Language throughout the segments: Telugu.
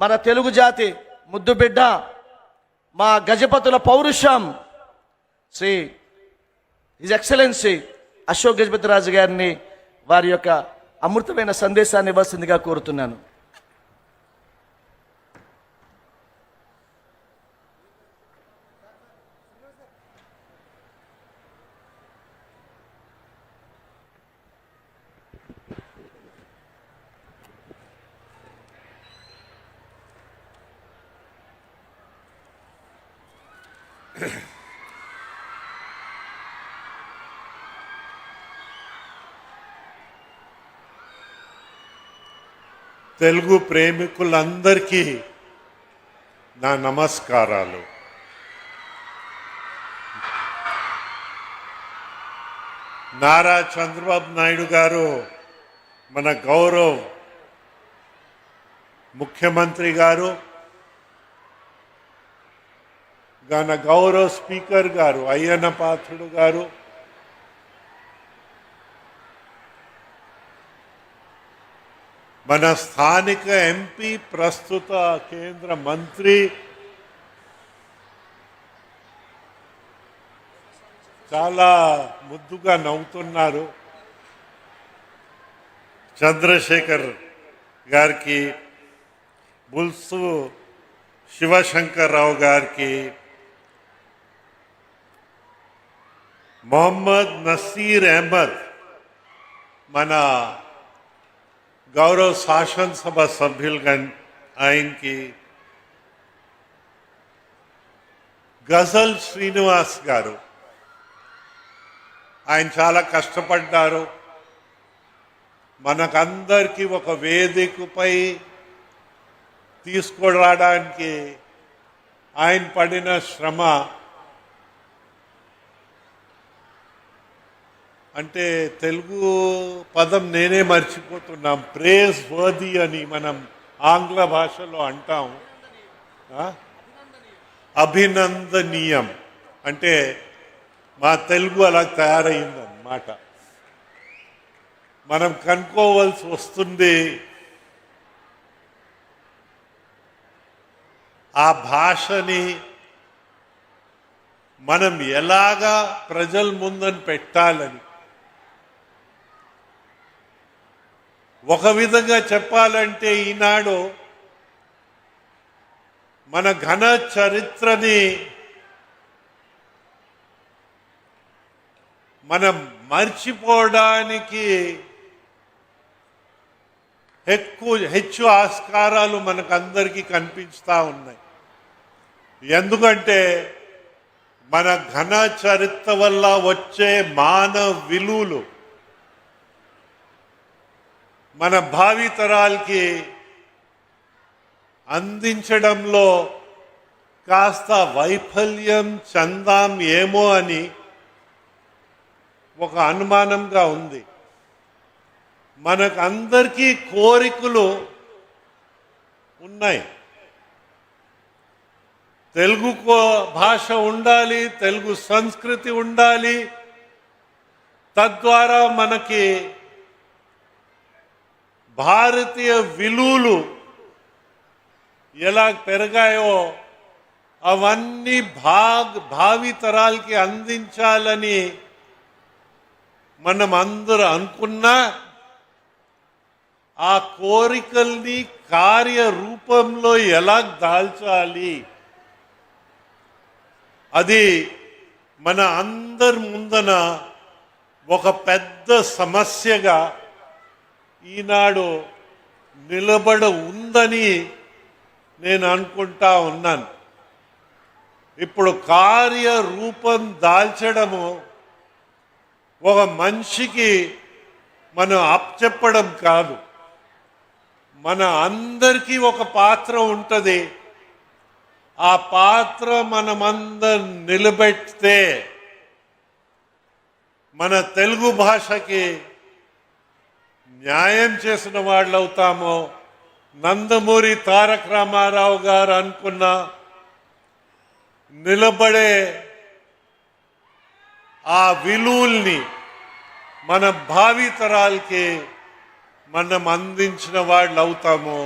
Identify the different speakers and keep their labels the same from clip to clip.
Speaker 1: మన తెలుగు జాతి ముద్దుబిడ్డ మా గజపతుల పౌరుషం శ్రీ హిజ్ ఎక్సలెన్సీ అశోక్ గజపతి రాజు గారిని వారి యొక్క అమృతమైన సందేశాన్ని ఇవ్వాల్సిందిగా కోరుతున్నాను.
Speaker 2: తెలుగు ప్రేమికులందరికీ నా నమస్కారాలు. నారా చంద్రబాబు నాయుడు గారు మన గౌరవ్ ముఖ్యమంత్రి గారు మన గౌరవ స్పీకర్ గారు అయ్యన్న పాత్రుడు గారు. మన స్థానిక ఎంపీ ప్రస్తుత కేంద్ర మంత్రి చాలా ముద్దుగా నవ్వుతున్నారు. చంద్రశేఖర్ గారికి బుల్సు శివశంకర్రావు గారికి మొహమ్మద్ నసీర్ అహ్మద్ మన గౌరవ శాసనసభ సభ్యులుగా ఆయనకి గజల్ శ్రీనివాస్ గారు. ఆయన చాలా కష్టపడ్డారు. మనకందరికీ ఒక వేదికపై తీసుకురావడానికి ఆయన పడిన శ్రమ అంటే తెలుగు పదం నేనే మర్చిపోతున్నాం. ప్రేస్ వర్ది అని మనం ఆంగ్ల భాషలో అంటాం. అభినందనీయం. అంటే మా తెలుగు అలా తయారైందన్నమాట మనం కనుక్కోవాల్సి వస్తుంది ఆ భాషని మనం ఎలాగా ప్రజల ముందని పెట్టాలని ఒక విధంగా చెప్పాలంటే ఈనాడు మన ఘన చరిత్రని మనం మర్చిపోవడానికి ఎక్కువ హెచ్చు ఆస్కారాలు మనకందరికీ కనిపిస్తూ ఉన్నాయి. ఎందుకంటే మన ఘన చరిత్ర వల్ల వచ్చే మానవ విలువలు మన భావితరాలకి అందించడంలో కాస్త వైఫల్యం చెందాం ఏమో అని ఒక అనుమానంగా ఉంది. మనకు అందరికీ కోరికలు ఉన్నాయి. తెలుగు కో- భాష ఉండాలి తెలుగు సంస్కృతి ఉండాలి. తద్వారా మనకి భారతీయ విలువలు ఎలా పెరిగాయో అవన్నీ భాగ్ భావితరాలకి అందించాలని మనం అందరూ అనుకున్నా ఆ కోరికల్ని కార్యరూపంలో ఎలా దాల్చాలి? అది మన అందరి ముందన ఒక పెద్ద సమస్యగా ఈనాడు నిలబడ ఉందని నేను అనుకుంటా ఉన్నాను. ఇప్పుడు కార్యరూపం దాల్చడము ఒక మనిషికి మనం అప్పచెప్పడం కాదు. మన అందరికీ ఒక పాత్ర ఉంటుంది. ఆ పాత్ర మనమందరం నిలబెడితే మన తెలుగు భాషకి న్యాయం చేసిన వాళ్ళు అవుతామో నందమూరి తారక రామారావు గారు అనుకున్న నిలబడే ఆ విలువల్ని మన భావితరాలకి మనం అందించిన వాళ్ళు అవుతామో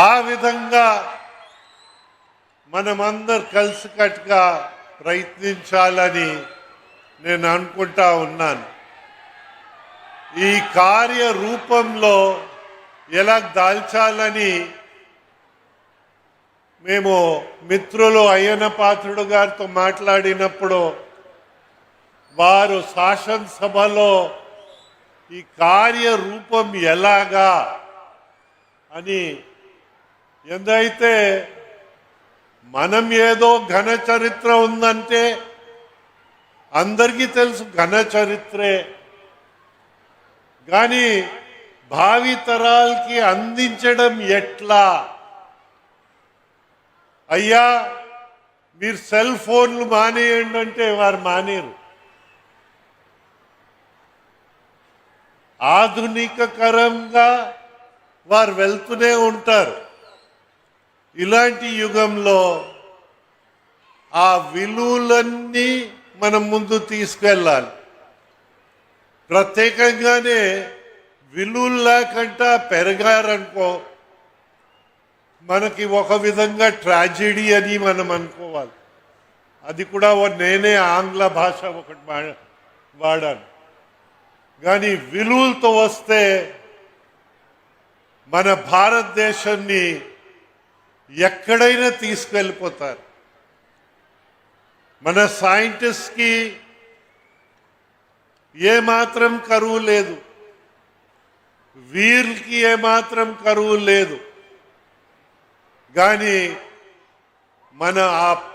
Speaker 2: ఆ విధంగా మనమందరు కలిసికట్టుగా ప్రయత్నించాలని నేను అనుకుంటా ఉన్నాను. ఈ కార్య రూపంలో ఎలా దాల్చాలని మేము మిత్రులు అయ్యన పాత్రుడు గారితో మాట్లాడినప్పుడు వారు శాసనసభలో ఈ కార్యరూపం ఎలాగా అని ఎందైతే మనం ఏదో ఘన చరిత్ర ఉందంటే అందరికీ తెలుసు ఘన చరిత్రే. కానీ భావి తరాలకి అందించడం ఎట్లా? అయ్యా మీరు సెల్ ఫోన్లు మానేయండి అంటే వారు మానేరు. ఆధునికకరంగా వారు వెళ్తూనే ఉంటారు. ఇలాంటి యుగంలో ఆ విలువలన్నీ మనం ముందు తీసుకెళ్ళాలి. ప్రత్యేకంగానే విలువలు పెరగారనుకో మనకి ఒక విధంగా ట్రాజెడీ అని మనం అనుకోవాలి. అది కూడా ఓ- నేనే ఆంగ్ల భాష ఒకటి మా- వాడాను. కానీ విలువలతో వస్తే మన భారతదేశాన్ని ఎక్కడైనా తీసుకెళ్ళిపోతారు. మన సైంటిస్ట్కి ఏమాత్రం కరువు లేదు. వీరికి ఏమాత్రం కరువు లేదు. కానీ మన ఆ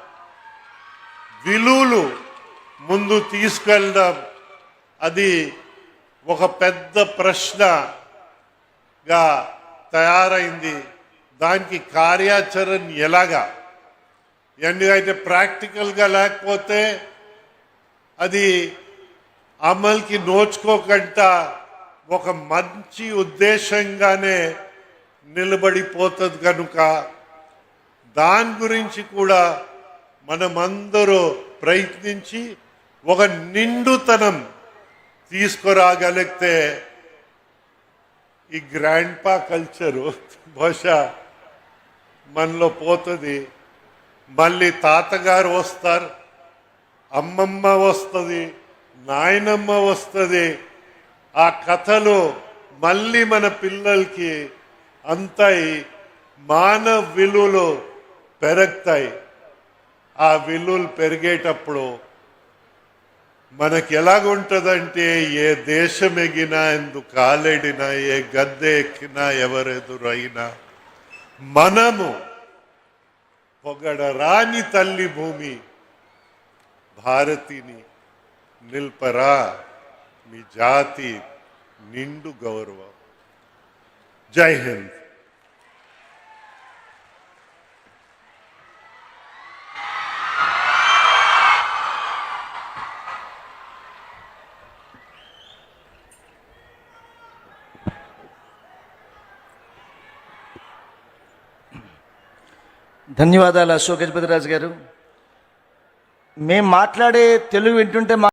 Speaker 2: విలువలు ముందు తీసుకెళ్ళడం అది ఒక పెద్ద ప్రశ్నగా తయారైంది. దానికి కార్యాచరణ ఎలాగా? ఎందుకైతే ప్రాక్టికల్గా లేకపోతే అది అమలుకి నోచుకోకుండా ఒక మంచి ఉద్దేశంగానే నిలబడిపోతుంది కనుక దాని గురించి కూడా మనమందరూ ప్రయత్నించి ఒక నిండుతనం తీసుకురాగలిగితే ఈ గ్రాండ్ పా కల్చరు బహుశా మనలో పోతుంది. మళ్ళీ తాతగారు వస్తారు. అమ్మమ్మ వస్తుంది. నాయనమ్మ వస్తుంది. ఆ కథలు మళ్ళీ మన పిల్లలకి అంతాయి. మానవ విలువలు పెరుగుతాయి. ఆ విలువలు పెరిగేటప్పుడు మనకి ఎలాగుంటుందంటే ఏ దేశం ఎగినా ఎందుకు కాలేడినా ఏ గద్దె ఎక్కినా ఎవరెదురైనా మనము పొగడరాని తల్లి భూమి భారతిని నిల్పరా మీ జాతి నిండు గౌరవం. జై హింద్.
Speaker 1: ధన్యవాదాలు అశోక్ గజపతిరాజు గారు. మేము మాట్లాడే తెలుగు వింటుంటే మా